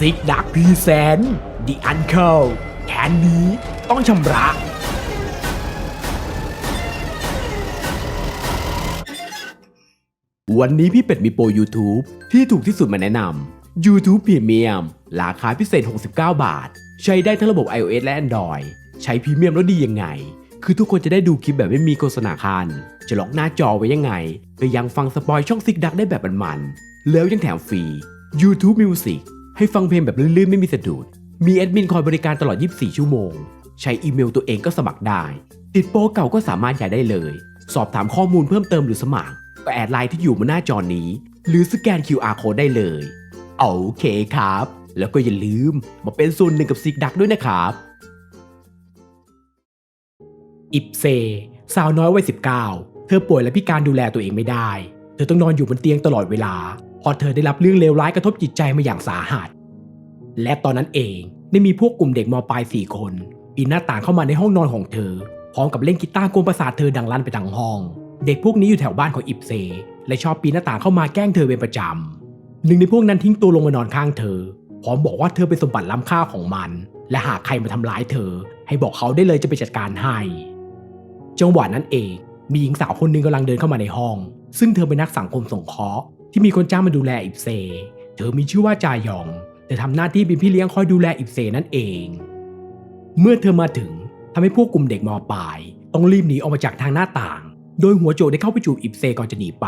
ซิกดักพีแซนดิอันเคิลแคนนี้ต้องชำระ วันนี้พี่เป็ดมีโปร YouTube ที่ถูกที่สุดมาแนะนำ YouTube Premium ราคาพิเศษ 69 บาท ใช้ได้ทั้งระบบ iOS และ Android ใช้พรีเมียมแล้วดียังไง คือทุกคนจะได้ดูคลิปแบบไม่มีโฆษณาคัน จะล็อกหน้าจอไว้ยังไงก็ยังฟังสปอยช่องซิกดักได้แบบมันๆแล้วยังแถมฟรี YouTube Music ให้ฟังเพลงแบบลื่นๆ ไม่มีสะดุด มีแอดมินคอยบริการตลอด 24 ชั่วโมง ใช้อีเมลตัวเองก็สมัครได้ ติดโปรเก่าก็สามารถย้ายได้เลย สอบถามข้อมูลเพิ่มเติมหรือสมัคร ก็แอดไลน์ที่อยู่บนหน้าจอนี้ หรือสแกน QR code ได้เลย โอเคครับ แล้วก็อย่าลืมมาเป็นส่วนหนึ่งกับซิกดักด้วยนะครับอิปเซ สาวน้อยวัย 19 เธอป่วยและพิการดูแลตัวเองไม่ได้ เธอต้องนอนอยู่บนเตียงตลอดเวลา พราะเธอได้รับเรื่องเลวร้ายกระทบจิตใจมาอย่างสาหัส และตอนนั้นเองได้มีพวกกลุ่มเด็กมปลายสี่คนปีนหน้าต่างเข้ามาในห้องนอนของเธอ พร้อมกับเล่นกีตาร์กวนประสาทเธอดังลั่นไปทั้งห้อง เด็กพวกนี้อยู่แถวบ้านของอิปเซ และชอบปีนหน้าต่างเข้ามาแกล้งเธอเป็นประจำหนึ่งในพวกนั้นทิ้งตัวลงมานอนข้างเธอ พร้อมบอกว่าเธอเป็นสมบัติล้ำค่าของมัน และหากใครมาทำร้ายเธอ ให้บอกเขาได้เลยจะไปจัดการให้จังหวะนั้นเองมีหญิงสาวคนหนึ่งกำลังเดินเข้ามาในห้อง ซึ่งเธอเป็นนักสังคมสงเคราะห์ ที่มีคนจ้างมาดูแลอิปเซ เธอมีชื่อว่าจายอง แต่ทำหน้าที่เป็นพี่เลี้ยงคอยดูแลอิปเซนั่นเอง เมื่อเธอมาถึงทำให้พวกกลุ่มเด็กมอปลาย ต้องรีบหนีออกมาจากทางหน้าต่าง โดยหัวโจกได้เข้าไปจูบอิปเซก่อนจะหนีไป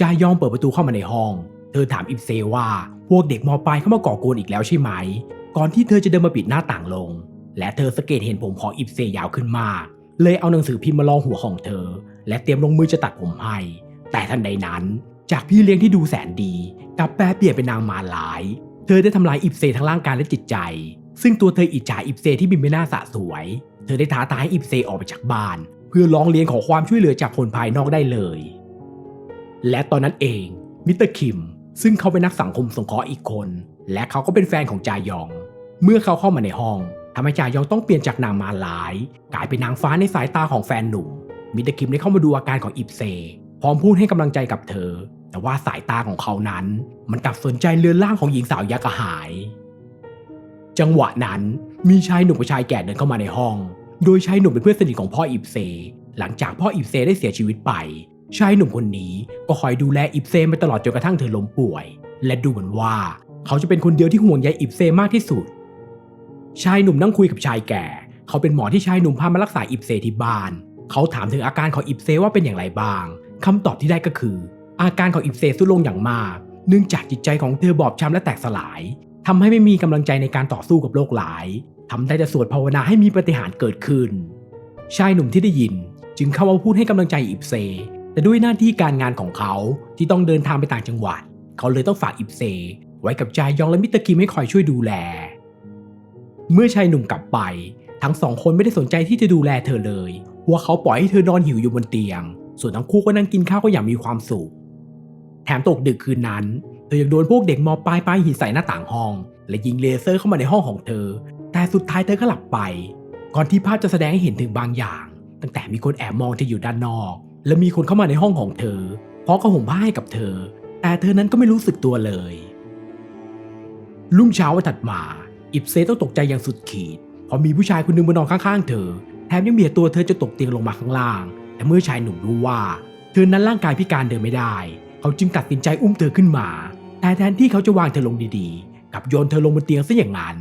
จายองเปิดประตูเข้ามาในห้อง เธอถามอิปเซว่าพวกเด็กมอปลายเข้ามาก่อกวนอีกแล้วใช่ไหม ก่อนที่เธอจะเดินมาปิดหน้าต่างลง และเธอสังเกตเห็นผมของอิปเซยาวขึ้นมาก เลยเอาหนังสือพิมพ์มาลองหัวของเธอ และเตรียมลงมือจะตัดผมให้ แต่ทันใดนั้น จากพี่เลี้ยงที่ดูแสนดีกลับแปลเปลี่ยนเป็นนางมารร้าย เธอได้ทำลายอิปเซทั้งร่างกายและจิตใจ ซึ่งตัวเธออิจฉาอิปเซที่บินไม่น่าสะสวย เธอได้ท้าทายให้อิปเซออกไปจากบ้าน เพื่อร้องเรียนขอความช่วยเหลือจากคนภายนอกได้เลย และตอนนั้นเองมิสเตอร์คิมซึ่งเขาเป็นนักสังคมสงเคราะห์อีกคน และเขาก็เป็นแฟนของจายอง เมื่อเขาเข้ามาในห้องทำให้จายองต้องเปลี่ยนจากนางมารร้าย กลายเป็นนางฟ้าในสายตาของแฟนหนุ่มมิสเตอร์คิมได้เข้ามาดูอาการของอิปเซพร้อมพูดให้กำลังใจกับเธอ แต่ว่าสายตาของเขานั้น มันกลับสนใจเรือนร่างของหญิงสาวยักษ์หาย จังหวะนั้นมีชายหนุ่มกับชายแก่เดินเข้ามาในห้อง โดยชายหนุ่มเป็นเพื่อนสนิทของพ่ออิบเซ หลังจากพ่ออิบเซได้เสียชีวิตไป ชายหนุ่มคนนี้ก็คอยดูแลอิบเซมาตลอดจนกระทั่งเธอล้มป่วย และดูเหมือนว่า เขาจะเป็นคนเดียวที่ห่วงใยอิบเซมากที่สุด ชายหนุ่มนั่งคุยกับชายแก่ เขาเป็นหมอที่ชายหนุ่มพามารักษาอิบเซที่บ้าน เขาถามถึงอาการของอิบเซว่าเป็นอย่างไรบ้างคำตอบที่ได้ก็คือ อาการของอิบเซสุดลงอย่างมาก เนื่องจากจิตใจของเธอบอบช้ำและแตกสลายทำให้ไม่มีกำลังใจในการต่อสู้กับโรคร้ายทำได้แต่สวดภาวนาให้มีปฏิหารเกิดขึ้น ชายหนุ่มที่ได้ยิน จึงเข้ามาพูดให้กำลังใจอิบเซ แต่ด้วยหน้าที่การงานของเขาที่ต้องเดินทางไปต่างจังหวัด เขาเลยต้องฝากอิบเซ ไว้กับจายยองและมิตร์คิมให้คอยช่วยดูแล เมื่อชายหนุ่มกลับไป ทั้งสองคนไม่ได้สนใจที่จะดูแลเธอเลยว่าเขาปล่อยให้เธอนอนหิวอยู่บนเตียง ส่วนทั้งคู่ก็นั่งกินข้าวก็อย่างมีความสุข แถมตกดึกคืนนั้น เธอยังโดนพวกเด็กมอปลายปาหินใส่หน้าต่างห้อง และยิงเลเซอร์เข้ามาในห้องของเธอ แต่สุดท้ายเธอก็หลับไป ก่อนที่ภาพจะแสดงให้เห็นถึงบางอย่าง ตั้งแต่มีคนแอบมองเธออยู่ด้านนอก และมีคนเข้ามาในห้องของเธอพร้อมกับห่มผ้าให้กับเธอ แต่เธอนั้นก็ไม่รู้สึกตัวเลย รุ่งเช้าวันถัดมา อิบเซต้องตกใจอย่างสุดขีดเพราะมีผู้ชายคนหนึงมานอนข้างๆ เธอ แถมยังเบียดตัวเธอจะตกเตียงลงมาข้างล่าง แต่เมื่อชายหนุ่มรู้ว่า เธอนั้นร่างกายพิการเดินไม่ได้ เขาจึงตัดสินใจอุ้มเธอขึ้นมา แต่แทนที่เขาจะวางเธอลงดีๆ กับโยนเธอลงบนเตียงซะอย่างนั้น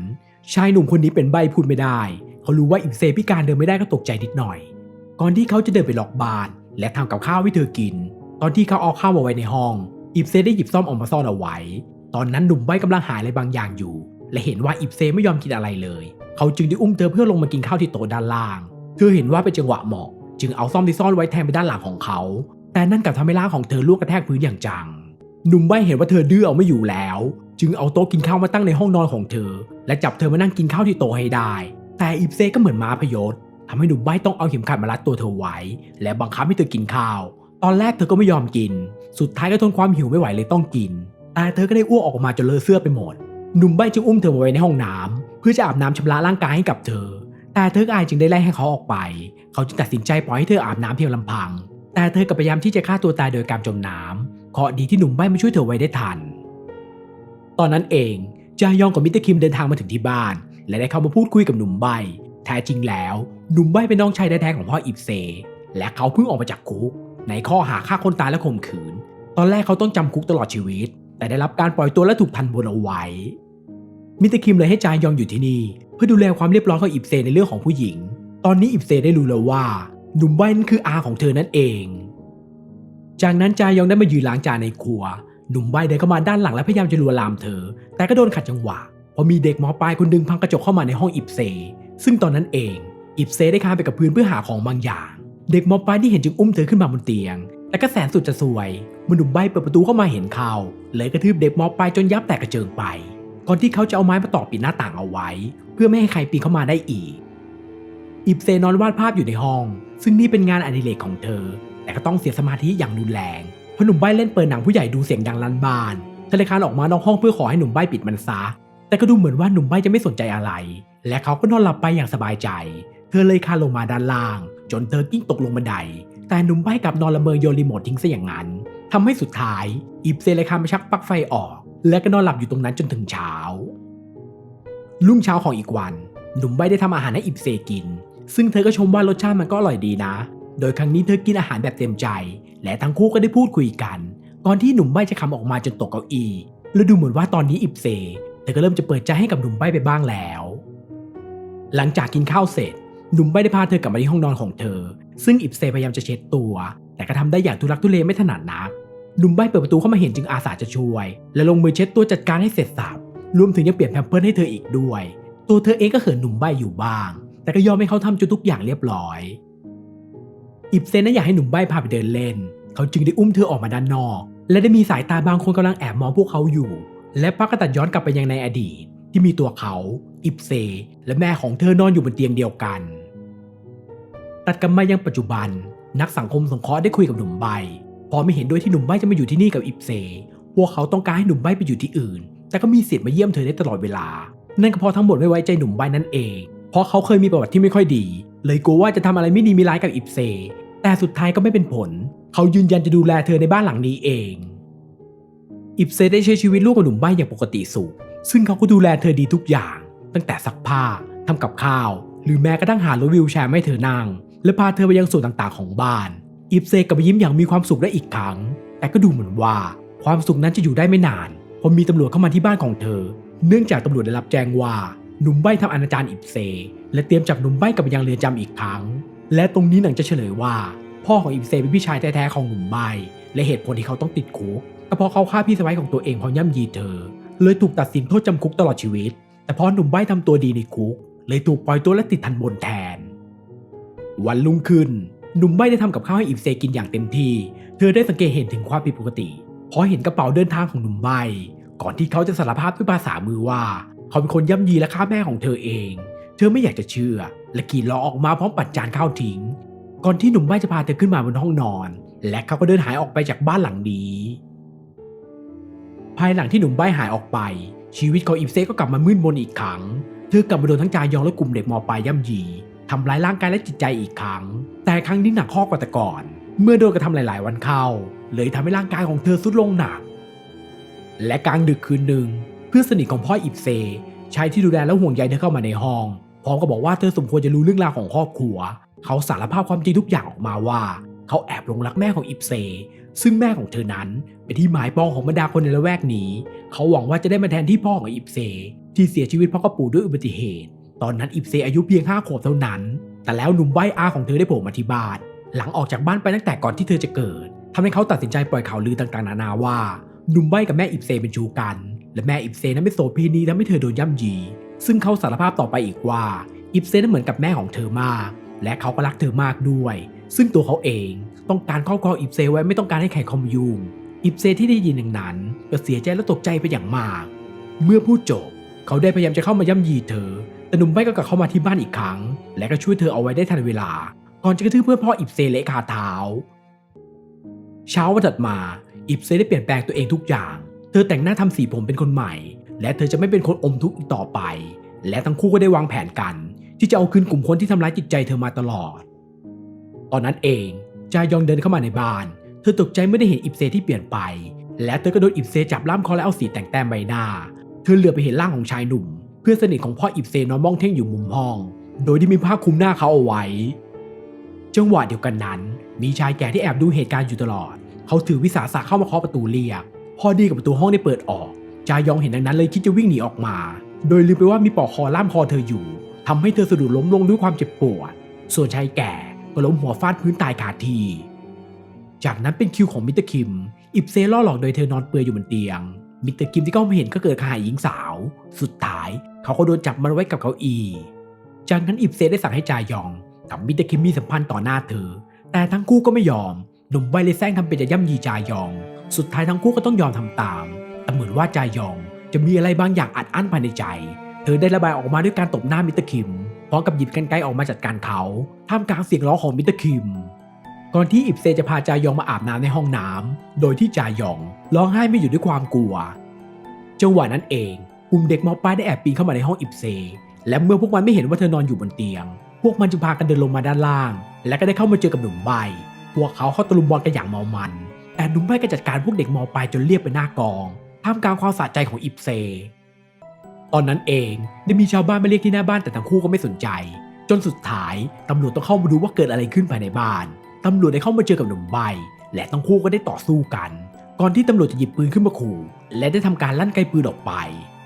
ชายหนุ่มคนนี้เป็นใบพูดไม่ได้ เขารู้ว่าอิบเซพิการเดินไม่ได้ก็ตกใจนิดหน่อย ก่อนที่เขาจะเดินไปล็อกบ้าน และทำกับข้าวให้เธอกิน ตอนที่เขาเอาข้าวมาไว้ในห้อง อิบเซได้หยิบซ่อมออกมาซ่อนเอาไว้ ตอนนั้นหนุ่มใบกำลังหาอะไรบางอย่างอยู่ และเห็นว่าอิบเซไม่ยอมกินอะไรเลย เขาจึงได้อุ้มเธอเพื่อลงมากินข้าวที่โต๊ะด้านล่าง เธอเห็นว่าเป็นจังหวะเหมาะ จึงเอาซ่อมที่ซ่อนไว้แทนไปด้านหลังของเขา แต่นั่นกลับทำให้ร่างของเธอล่วงกระแทกพื้นอย่างจัง หนุ่มใบเห็นว่าเธอดื้อเอาไม่อยู่แล้ว จึงเอาโต๊ะกินข้าวมาตั้งในห้องนอนของเธอ และจับเธอมานั่งกินข้าวที่โต๊ะให้ได้ แต่อิบเซก็เหมือนม้าพยศทำให้หนุ่มใบต้องเอาเข็มขัดมารัดตัวเธอไว้ และบังคับให้เธอกินข้าว ตอนแรกเธอก็ไม่ยอมกิน สุดท้ายก็ทนความหิวไม่ไหวเลยต้องกิน แต่เธอก็ได้อ้วกออกมาจนเลอะเสื้อไปหมด หนุ่มใบจึงอุ้มเธอมาไว้ในห้องน้ำเพื่อจะอาบน้ำชำระร่างกายให้กับเธอ แต่เธอก็อายจึงได้ไล่ให้เขาออกไป เขาจึงตัดสินใจปล่อยให้เธออาบน้ำเพียงลำพัง แต่เธอก็พยายามที่จะฆ่าตัวตายโดยการจมน้ำเคราะดีที่หนุ่มใบมาช่วยเธอไว้ได้ทัน ตอนนั้นเองจายองกับมิสเตอร์คิมเดินทางมาถึงที่บ้าน และได้เข้ามาพูดคุยกับหนุ่มใบ แท้จริงแล้วหนุ่มใบเป็นน้องชายแท้ๆของพ่ออิบเซ และเขาเพิ่งออกมาจากคุก ในข้อหาฆ่าคนตายและข่มขืน ตอนแรกเขาต้องจำคุกตลอดชีวิต แต่ได้รับการปล่อยตัวและถูกทันบนเอาไว้มิสเตอร์คิมเลยให้จายองอยู่ที่นี่ เพื่อดูแลความเรียบร้อยของอิบเซในเรื่องของผู้หญิง ตอนนี้อิบเซได้รู้แล้วว่า หนุ่มใบนั่นคืออาของเธอนั่นเอง จากนั้นจายองได้มายืนล้างจานในครัว หนุ่มใบเดินเข้ามาด้านหลังและพยายามจะลวนลามเธอ แต่ก็โดนขัดจังหวะพราะมีเด็กมอปลายคนดึงพังกระจกเข้ามาในห้องอิบเซ ซึ่งตอนนั้นเอง อิบเซได้คานไปกับพื้นเพื่อหาของบางอย่าง เด็กมอปลายที่เห็นจึงอุ้มเธอขึ้นมาบนเตียง แต่ก็แสนสุดจะสวยเมื่อหนุ่มใบเปิดประตูเข้ามาเห็นเขาเลยกระทืบเด็กมอปลายจนยับแตกกระเจิงไป ก่อนที่เขาจะเอาไม้มาต่อปิดหน้าต่างเอาไว้ เพื่อไม่ให้ใครปีนเข้ามาได้อีก อิบเซนอนวาดภาพอยู่ในห้อง ซึ่งนี่เป็นงานอดิเรกของเธอ แต่ก็ต้องเสียสมาธิอย่างรุนแรงเพราะหนุ่มใบ้เล่นเปิดหนังผู้ใหญ่ดูเสียงดังลั่นบ้านเธอเลคานออกมานอกห้องเพื่อขอให้หนุ่มใบ้ปิดมันซะ แต่ก็ดูเหมือนว่าหนุ่มใบ้จะไม่สนใจอะไร และเขาก็นอนหลับไปอย่างสบายใจ เธอเลยคานลงมาด้านล่าง จนเธอกิ้งตกลงบันได แต่หนุ่มใบ้กลับนอนละเมอโยนรีโมททิ้งซะอย่างนั้นทำให้สุดท้าย อิบเซเลยคานไปชักปลั๊กไฟออก และก็นอนหลับอยู่ตรงนั้นจนถึงเช้า รุ่งเช้าของอีกวัน หนุ่มใบ้ได้ทำอาหารให้อิบเซกิน ซึ่งเธอก็ชมว่ารสชาติมันก็อร่อยดีนะ โดยครั้งนี้เธอกินอาหารแบบเต็มใจ และทั้งคู่ก็ได้พูดคุยกัน ก่อนที่หนุ่มใบ้จะคำออกมาจนตกเก้าอี้และดูเหมือนว่าตอนนี้อิบเซเธอก็เริ่มจะเปิดใจให้กับหนุ่มใบ้ไปบ้างแล้ว หลังจากกินข้าวเสร็จ หนุ่มใบ้ได้พาเธอกลับมาที่ห้องนอนของเธอ ซึ่งอิบเซพยายามจะเช็ดตัว แต่ก็ทำได้อย่างทุลักทุเลไม่ถนัดนักหนุ่มใบ้เปิดประตูเข้ามาเห็นจึงอาสาจะช่วย และลงมือเช็ดตัวจัดการให้เสร็จสับรวมถึงยังเปลี่ยนแพมเพิร์สให้เธออีกด้วย ตัวเธอเองก็เขินหนุ่มใบ้อยู่บ้าง แต่ก็ยอมให้เขาทำจนทุกอย่างเรียบร้อย อิบเซนนั้นอยากให้หนุ่มใบ้พาไปเดินเล่น เขาจึงได้อุ้มเธอออกมาด้านนอก และได้มีสายตาบางคนกำลังแอบมองพวกเขาอยู่ และพักก็ตัดย้อนกลับไปยังในอดีต ที่มีตัวเขา อิบเซ และแม่ของเธอนอนอยู่บนเตียงเดียวกัน ตัดกลับมายังปัจจุบัน นักสังคมสงเคราะห์ได้คุยกับหนุ่มใบพอไม่เห็นด้วยที่หนุ่มใบจะมาอยู่ที่นี่กับอิบเซ พวกเขาต้องการให้หนุ่มใบไปอยู่ที่อื่น แต่ก็มีสิทธิ์มาเยี่ยมเธอได้ตลอดเวลา นั่นก็เพราะทั้งหมดไม่ไว้ใจหนุ่มใบนั่นเอง เพราะเขาเคยมีประวัติที่ไม่ค่อยดี เลยกลัวว่าจะทำอะไรไม่ดีมีร้ายกับอิบเซ แต่สุดท้ายก็ไม่เป็นผล เขายืนยันจะดูแลเธอในบ้านหลังนี้เอง อิบเซได้ใช้ชีวิตร่วมกับหนุ่มใบอย่างปกติสุข ซึ่งเขาก็ดูแลเธอดีทุกอย่าง ตั้งแต่ซักผ้าทำกับข้าว หรือแม้กระทั่งหารถวิวแชร์ให้เธอนั่ง และพาเธอไปยังส่วนต่างๆของบ้าน อิบเซกลับมายิ้มอย่างมีความสุขได้อีกครั้ง แต่ก็ดูเหมือนว่าความสุขนั้นจะอยู่ได้ไม่นานเพราะมีตำรวจเข้ามาที่บ้านของเธอ เนื่องจากตำรวจได้รับแจ้งว่า หนุ่มใบ้ทำอนาจารอิบเซ และเตรียมจับหนุ่มใบ้กลับไปยังเรือนจำอีกครั้ง และตรงนี้หนังจะเฉลยว่า พ่อของอิบเซเป็นพี่ชายแท้ๆของหนุ่มใบ้และเหตุผลที่เขาต้องติดคุกก็เพราะเขาฆ่าพี่สะใภ้ของตัวเองเพราะย่ำยีเธอ เลยถูกตัดสินโทษจำคุกตลอดชีวิต แต่พอหนุ่มใบ้ทำตัวดีในคุก เลยถูกปล่อยตัวและติดทันบนแทน วันรุ่งขึ้นหนุ่มใบ้ได้ทำกับข้าวให้อิบเซกินอย่างเต็มที่ เธอได้สังเกตเห็นถึงความผิดปกติเพราะเห็นกระเป๋าเดินทางของหนุ่มใบ้ก่อนที่เขาจะสารภาพด้วยภาษามือว่า เขาเป็นคนย่ำยีและฆ่าแม่ของเธอเอง เธอไม่อยากจะเชื่อ และกรีดร้องออกมาพร้อมปัดจานข้าวทิ้ง ก่อนที่หนุ่มใบ้จะพาเธอขึ้นมาบนห้องนอน และเขาก็เดินหายออกไปจากบ้านหลังนี้ ภายหลังที่หนุ่มใบ้หายออกไป ชีวิตของอิบเซก็กลับมามืดมนอีกครั้ง เธอกลับมาโดนทั้งจายองและกลุ่มเด็กมปลายย่ำยีทำร้ายร่างกายและจิตใจอีกครั้ง แต่ครั้งนี้หนักข้อกว่าแต่ก่อน เมื่อโดนกระทำหลาย ๆ วันเข้า เลยทำให้ร่างกายของเธอทรุดลงหนัก และกลางดึกคืนหนึ่ง เพื่อนสนิทของพ่ออิบเซชายที่ดูแลและห่วงใยเธอเข้ามาในห้อง พร้อมกับบอกว่าเธอสมควรจะรู้เรื่องราวของครอบครัว เขาสารภาพความจริงทุกอย่างออกมาว่า เขาแอบหลงรักแม่ของอิบเซ ซึ่งแม่ของเธอนั้น เป็นที่หมายปองของบรรดาคนในละแวกนี้ เขาหวังว่าจะได้มาแทนที่พ่อของอิบเซ ที่เสียชีวิตเพราะกระปู่ด้วยอุบัติเหตุ ตอนนั้นอิบเซอายุเพียงห้าขวบเท่านั้น แต่แล้วหนุ่มใบ้อาของเธอได้โผล่มาที่บ้านหลังออกจากบ้านไปตั้งแต่ก่อนที่เธอจะเกิดทำให้เขาตัดสินใจปล่อยข่าวลือต่างๆ นานาว่าหนุ่มใบกับแม่อิบเซเป็นชูกัน และแม่อิบเซนั้นเป็นโสเภณีทำให้เธอโดนย่ำยี ซึ่งเขาสารภาพต่อไปอีกว่าอิบเซนั้นเหมือนกับแม่ของเธอมาก และเขาก็รักเธอมากด้วย ซึ่งตัวเขาเองต้องการครอบครองอิบเซไว้ไม่ต้องการให้ใครเข้ามยุ่งอิบเซที่ได้ยินอย่างนั้นก็เสียใจและตกใจไปอย่างมาก เมื่อพูดจบ เขาได้พยายามจะเข้ามาย่ำยีเธอ แต่หนุ่มใบ้ก็กลับเข้ามาที่บ้านอีกครั้ง และก็ช่วยเธอเอาไว้ได้ทันเวลา ก่อนจะกระทืบเพื่อนพ่ออิบเซเละคาเท้า เช้าวันถัดมา อิบเซได้เปลี่ยนแปลงตัวเองทุกอย่าง เธอแต่งหน้าทำสีผมเป็นคนใหม่ และเธอจะไม่เป็นคนอมทุกข์อีกต่อไป และทั้งคู่ก็ได้วางแผนกัน ที่จะเอาคืนกลุ่มคนที่ทำร้ายจิตใจเธอมาตลอด ตอนนั้นเองจายองเดินเข้ามาในบ้าน เธอตกใจเมื่อได้เห็นอิบเซที่เปลี่ยนไป และเธอก็โดนอิบเซจับล่ามคอและเอาสีแต่งแต้มใบหน้า เธอเหลือไปเห็นร่างของชายหนุ่ม เพื่อนสนิทของพ่ออิบเซนอนมองเท่งอยู่มุมห้อง โดยที่มีผ้าคลุมหน้าเขาเอาไว้ จังหวะเดียวกันนั้น มีชายแก่ที่แอบดูเหตุการณ์อยู่ตลอด เขาถือวิสาสะเข้ามาเคาะประตูเรียก พอดีกับประตูห้องได้เปิดออก จายองเห็นดังนั้นเลยคิดจะวิ่งหนีออกมา โดยลืมไปว่ามีปอกคอล่ามคอเธออยู่ทำให้เธอสะดุดล้มลงด้วยความเจ็บปวด ส่วนชายแก่ก็ล้มหัวฟาดพื้นตายคาที จากนั้นเป็นคิวของมิสเตอร์คิม อิบเซล่อหลอกโดยเธอนอนเปลือยอยู่บนเตียง มิสเตอร์คิมที่ก็ไม่เห็นก็เกิดขายหญิงสาว สุดท้าย เขาก็โดนจับมันไว้กับเก้าอี้จากนั้นอิบเซได้สั่งให้จายองกับมิสเตอร์คิมมีสัมพันธ์ต่อหน้าเธอ แต่ทั้งคู่ก็ไม่ยอมหนุ่มใบเลยแซงทำเป็นจะย่ำยีจายอง สุดท้ายทั้งคู่ก็ต้องยอมทำตาม แต่เหมือนว่าจายองจะมีอะไรบางอย่างอัดอั้นภายในใจ เธอได้ระบายออกมาด้วยการตบหน้ามิสเตอร์คิม พร้อมกับหยิบกันไกรออกมาจัดการเขาท่ามกลางเสียงร้องของมิสเตอร์คิม ก่อนที่อิบเซจะพาจายองมาอาบน้ำในห้องน้ำโดยที่จายองร้องไห้ไม่หยุดด้วยความกลัว จังหวะนั้นเองกลุ่มเด็กมอปลายได้แอบปีนเข้ามาในห้องอิบเซ และเมื่อพวกมันไม่เห็นว่าเธอนอนอยู่บนเตียง พวกมันจึงพากันเดินลงมาด้านล่าง และก็ได้เข้ามาเจอกับหนุ่มใบ พวกเขาเข้าตะลุมบอลกันอย่างเมามัน แต่หนุ่มใบก็จัดการพวกเด็กมอปลายจนเรียบไปหน้ากองท่ามกลางความสะใจของอิบเซ ตอนนั้นเองได้มีชาวบ้านมาเรียกที่หน้าบ้านแต่ทั้งคู่ก็ไม่สนใจ จนสุดท้ายตำรวจต้องเข้ามาดูว่าเกิดอะไรขึ้นภายในบ้านตำรวจได้เข้ามาเจอกับหนุ่มใบ และทั้งคู่ก็ได้ต่อสู้กัน ก่อนที่ตำรวจจะหยิบปืนขึ้นมาขู่ และได้ทำการลั่นไกปืนออกไป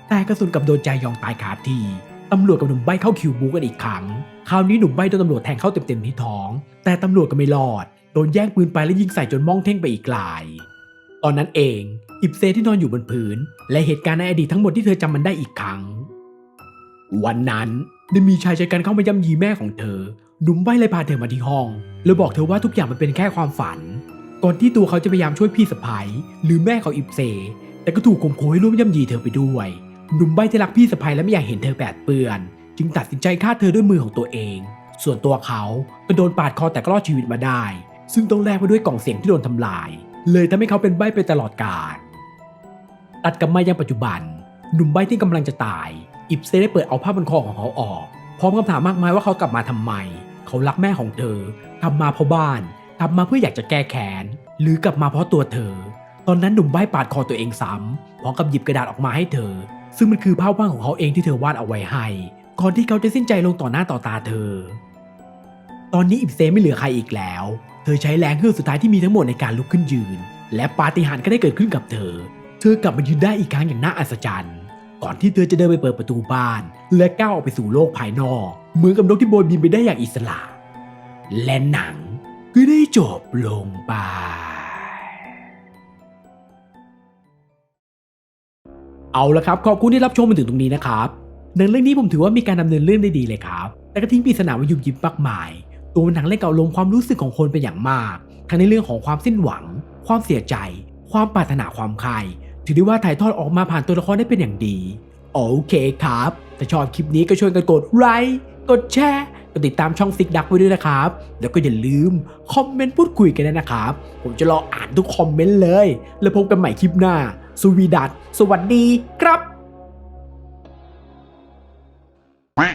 แต่กระสุนกับโดนใจยองตายคาที่ตำรวจกับหนุ่มใบเข้าคิวบูกันอีกครั้ง คราวนี้หนุ่มใบโดนตำรวจแทงเข้าเต็มๆที่ท้อง แต่ตำรวจก็ไม่รอด โดนแย่งปืนไปและยิงใส่จนม่องเท่งไปอีกลาย ตอนนั้นเอง อิบเซที่นอนอยู่บนพื้น และเหตุการณ์ในอดีตทั้งหมดที่เธอจำมันได้อีกครั้ง วันนั้นได้มีชายชะกันเข้ามาย่ำยีแม่ของเธอหนุ่มใบเลยพาเธอมาที่ห้อง แล้วบอกเธอว่าทุกอย่างมันเป็นแค่ความฝัน ก่อนที่ตัวเขาจะพยายามช่วยพี่สะพ้ยหรือแม่ของอิบเซ แต่ก็ถูกข่มขู่ให้ร่วมย่ำยีเธอไปด้วยหนุ่มใบที่รักพี่สะพ้ยและไม่อยากเห็นเธอแปดเปื้อน จึงตัดสินใจฆ่าเธอด้วยมือของตัวเอง ส่วนตัวเขาก็โดนปาดคอแต่ก็รอดชีวิตมาได้ ซึ่งต้องแลกมาด้วยกล่องเสียงที่โดนทำลาย เลยทำให้เขาเป็นใบไปตลอดกาลตัดกลับมายังปัจจุบัน หนุ่มใบที่กำลังจะตาย อิบเซได้เปิดเอาผ้าพันคอของเขาออก พร้อมคำถามมากมายว่าเขากลับมาทำไม เขารักแม่ของเธอกลับมาเพราะบ้านกลับมาเพื่ออยากจะแก้แค้นหรือกลับมาเพราะตัวเธอ ตอนนั้นหนุ่มใบปาดคอตัวเองซ้ำพร้อมกับหยิบกระดาษออกมาให้เธอ ซึ่งมันคือภาพวาดของเขาเองที่เธอวาดเอาไว้ให้ก่อนที่เขาจะสิ้นใจลงต่อหน้าต่อตาเธอ ตอนนี้อิบเซไม่เหลือใครอีกแล้ว เธอใช้แรงเฮือกสุดท้ายที่มีทั้งหมดในการลุกขึ้นยืน และปาฏิหาริย์ก็ได้เกิดขึ้นกับเธอ เธอกลับมายืนได้อีกครั้งอย่างน่าอัศจรรย์ ก่อนที่เธอจะเดินไปเปิดประตูบ้าน และก้าวออกไปสู่โลกภายนอกเหมือนกับนกที่โบยบินไปได้อย่างอิสระ และหนังก็ได้จบลงไปเอาละครับ ขอบคุณที่รับชมมาถึงตรงนี้นะครับหนังเรื่องนี้ผมถือว่ามีการดำเนินเรื่องได้ดีเลยครับ แต่ก็ทิ้งปริศนาไว้ยุบยิบมากมาย ตัวหนังเล่นเก่าลงความรู้สึกของคนเป็นอย่างมาก ทั้งในเรื่องของความสิ้นหวัง ความเสียใจ ความปรารถนาความใครถือได้ว่าถ่ายทอดออกมาผ่านตัวละครได้เป็นอย่างดี โอเคครับ ถ้าชอบคลิปนี้ก็ช่วยกันกดไลค์ กดแชร์ กดติดตามช่องซิกดักไว้ด้วยนะครับ แล้วก็อย่าลืมคอมเมนต์พูดคุยกันนะครับ ผมจะรออ่านทุกคอมเมนต์เลย แล้วพบกันใหม่คลิปหน้า สวีดัตสวัสดีครับ